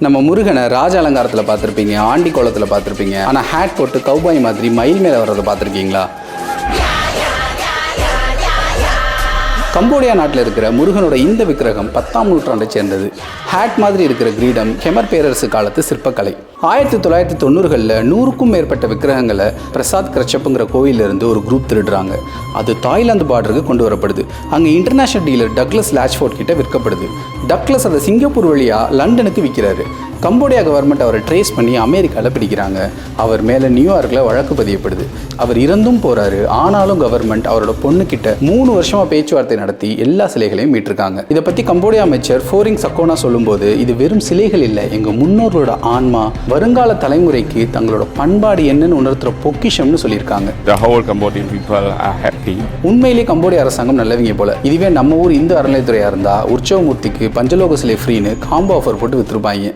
நம்ம முருகனை ராஜ அலங்காரத்தில் பார்த்துருப்பீங்க ஆண்டி கோலத்தில் பார்த்துருப்பீங்க ஆனால் ஹேட் போட்டு கௌபாய் மாதிரி மயில் மேலே வர்றதை பார்த்துருக்கீங்களா? கம்போடியா நாட்டில் இருக்கிற முருகனோட இந்த விக்கிரகம் பத்தாம் நூற்றாண்டை சேர்ந்தது. ஹேட் மாதிரி இருக்கிற கிரீடம் ஹெமர் பேரரசு காலத்து சிற்பக்கலை. ஆயிரத்தி தொள்ளாயிரத்தி தொண்ணூறுகளில் நூறுக்கும் மேற்பட்ட விக்கிரகங்களை பிரசாத் கிரச்சப்புங்கிற கோயில்ல இருந்து ஒரு குரூப் திருடுறாங்க. அது தாய்லாந்து பார்டருக்கு கொண்டு வரப்படுது. அங்கே இன்டர்நேஷனல் டீலர் டக்ளஸ் லாச்ஃபோர்ட் கிட்ட விற்கப்படுது. டக்ளஸ் அதை சிங்கப்பூர் வழியாக லண்டனுக்கு விற்கிறாரு கம்போடியா கவர்மெண்ட் அவரை ட்ரேஸ் பண்ணி அமெரிக்காவில் பிடிக்கிறாங்க. அவர் மேலே நியூயார்க்கில் வழக்கு பதியப்படுது. அவர் இறந்தும் போறாரு. ஆனாலும் கவர்மெண்ட் அவரோட பொண்ணுக்கிட்ட மூணு வருஷமா பேச்சுவார்த்தை நடத்தி எல்லா சிலைகளையும் மீட்டிருக்காங்க. இதை பற்றி கம்போடியா அமைச்சர் ஃபோரிங் சக்கோனா சொல்லும்போது இது வெறும் சிலைகள் இல்லை எங்கள் முன்னோர்களோட ஆன்மா வருங்கால தலைமுறைக்கு தங்களோட பண்பாடு என்னன்னு உணர்த்துற பொக்கிஷம்னு சொல்லியிருக்காங்க. The whole Cambodian people are happy. உண்மையிலேயே கம்போடிய அரசாங்கம் நல்லவங்க போல. இதுவே நம்ம ஊர் இந்து அறநிலைத்துறையா இருந்தா உற்சவமூர்த்திக்கு பஞ்சலோக சிலை ஃப்ரீன்னு காம்போ ஆஃபர் போட்டு வித்துருப்பாங்க.